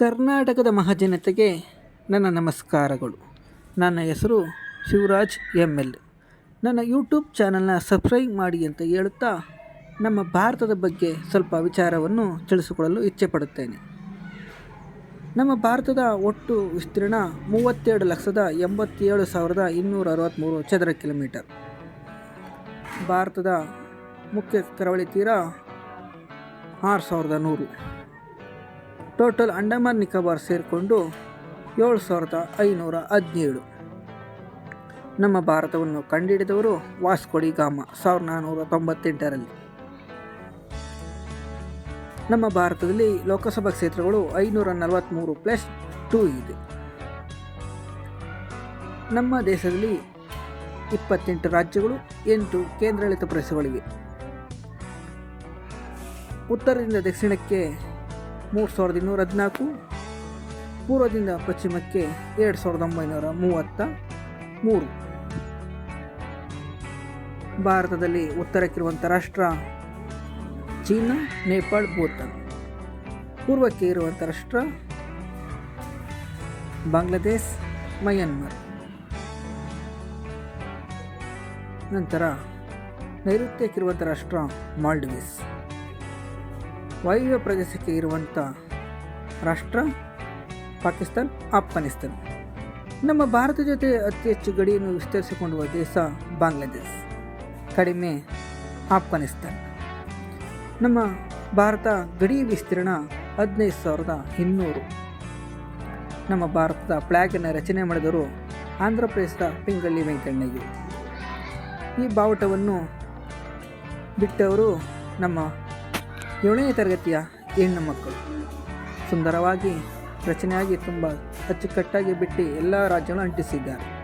ಕರ್ನಾಟಕದ ಮಹಾಜನತೆಗೆ ನನ್ನ ನಮಸ್ಕಾರಗಳು. ನನ್ನ ಹೆಸರು ಶಿವರಾಜ್ ಎಂ ಎಲ್ ನನ್ನ ಯೂಟ್ಯೂಬ್ ಚಾನಲ್ನ ಸಬ್ಸ್ಕ್ರೈಬ್ ಮಾಡಿ ಅಂತ ಹೇಳುತ್ತಾ ನಮ್ಮ ಭಾರತದ ಬಗ್ಗೆ ಸ್ವಲ್ಪ ವಿಚಾರವನ್ನು ತಿಳಿಸಿಕೊಳ್ಳಲು ಇಚ್ಛೆಪಡುತ್ತೇನೆ. ನಮ್ಮ ಭಾರತದ ಒಟ್ಟು ವಿಸ್ತೀರ್ಣ ಮೂವತ್ತೆರಡು ಲಕ್ಷದ ಎಂಬತ್ತೇಳು ಸಾವಿರದ ಇನ್ನೂರ ಅರವತ್ತ್ಮೂರು ಚದರ ಕಿಲೋಮೀಟರ್. ಭಾರತದ ಮುಖ್ಯ ಕರಾವಳಿ ತೀರ ಆರು ಸಾವಿರದ ನೂರು. ಟೋಟಲ್ ಅಂಡಮಾನ್ ನಿಕೋಬಾರ್ ಸೇರಿಕೊಂಡು ಏಳು ಸಾವಿರದ ಐನೂರ ಹದಿನೇಳು. ನಮ್ಮ ಭಾರತವನ್ನು ಕಂಡುಹಿಡಿದವರು ವಾಸ್ಕೋಡಿ ಗಾಮ, ಸಾವಿರದ ನಾನ್ನೂರ ತೊಂಬತ್ತೆಂಟರಲ್ಲಿ. ನಮ್ಮ ಭಾರತದಲ್ಲಿ ಲೋಕಸಭಾ ಕ್ಷೇತ್ರಗಳು ಐನೂರ ನಲವತ್ತ್ಮೂರು ಪ್ಲಸ್ ಟೂ ಇದೆ. ನಮ್ಮ ದೇಶದಲ್ಲಿ ಇಪ್ಪತ್ತೆಂಟು ರಾಜ್ಯಗಳು, ಎಂಟು ಕೇಂದ್ರಾಡಳಿತ ಪ್ರದೇಶಗಳಿವೆ. ಉತ್ತರದಿಂದ ದಕ್ಷಿಣಕ್ಕೆ ಮೂರು ಸಾವಿರದ ಇನ್ನೂರ ಹದಿನಾಲ್ಕು. ಪೂರ್ವದಿಂದ ಪಶ್ಚಿಮಕ್ಕೆ ಎರಡು ಸಾವಿರದ ಒಂಬೈನೂರ ಮೂವತ್ತ ಮೂರು. ಭಾರತದಲ್ಲಿ ಉತ್ತರಕ್ಕಿರುವಂಥ ರಾಷ್ಟ್ರ ಚೀನಾ, ನೇಪಾಳ್, ಭೂತಾನ್. ಪೂರ್ವಕ್ಕೆ ಇರುವಂಥ ರಾಷ್ಟ್ರ ಬಾಂಗ್ಲಾದೇಶ್, ಮಯನ್ಮಾರ್. ನಂತರ ನೈಋತ್ಯಕ್ಕಿರುವಂಥ ರಾಷ್ಟ್ರ ಮಾಲ್ಡೀವ್ಸ್. ವಾಯುವ್ಯ ಪ್ರದೇಶಕ್ಕೆ ಇರುವಂಥ ರಾಷ್ಟ್ರ ಪಾಕಿಸ್ತಾನ್, ಆಫ್ಘಾನಿಸ್ತಾನ್. ನಮ್ಮ ಭಾರತ ಜೊತೆ ಅತಿ ಹೆಚ್ಚು ಗಡಿಯನ್ನು ವಿಸ್ತರಿಸಿಕೊಂಡಿರುವ ದೇಶ ಬಾಂಗ್ಲಾದೇಶ್, ಕಡಿಮೆ ಆಫ್ಘಾನಿಸ್ತಾನ್. ನಮ್ಮ ಭಾರತ ಗಡಿ ವಿಸ್ತೀರ್ಣ ಹದಿನೈದು ಸಾವಿರದ ಇನ್ನೂರು. ನಮ್ಮ ಭಾರತದ ಫ್ಲ್ಯಾಗನ್ನು ರಚನೆ ಮಾಡಿದವರು ಆಂಧ್ರ ಪ್ರದೇಶದ ಪಿಂಗಳ್ಳಿ ವೆಂಕಣ್ಣಯ್ಯ. ಈ ಬಾವುಟವನ್ನು ಬಿಟ್ಟವರು ನಮ್ಮ ಏಳನೇ ತರಗತಿಯ ಹೆಣ್ಣು ಮಕ್ಕಳು. ಸುಂದರವಾಗಿ ರಚನೆಯಾಗಿ ತುಂಬ ಅಚ್ಚುಕಟ್ಟಾಗಿ ಬಿಟ್ಟು ಎಲ್ಲ ರಾಜ್ಯಗಳು ಅಂಟಿಸಿದ್ದಾರೆ.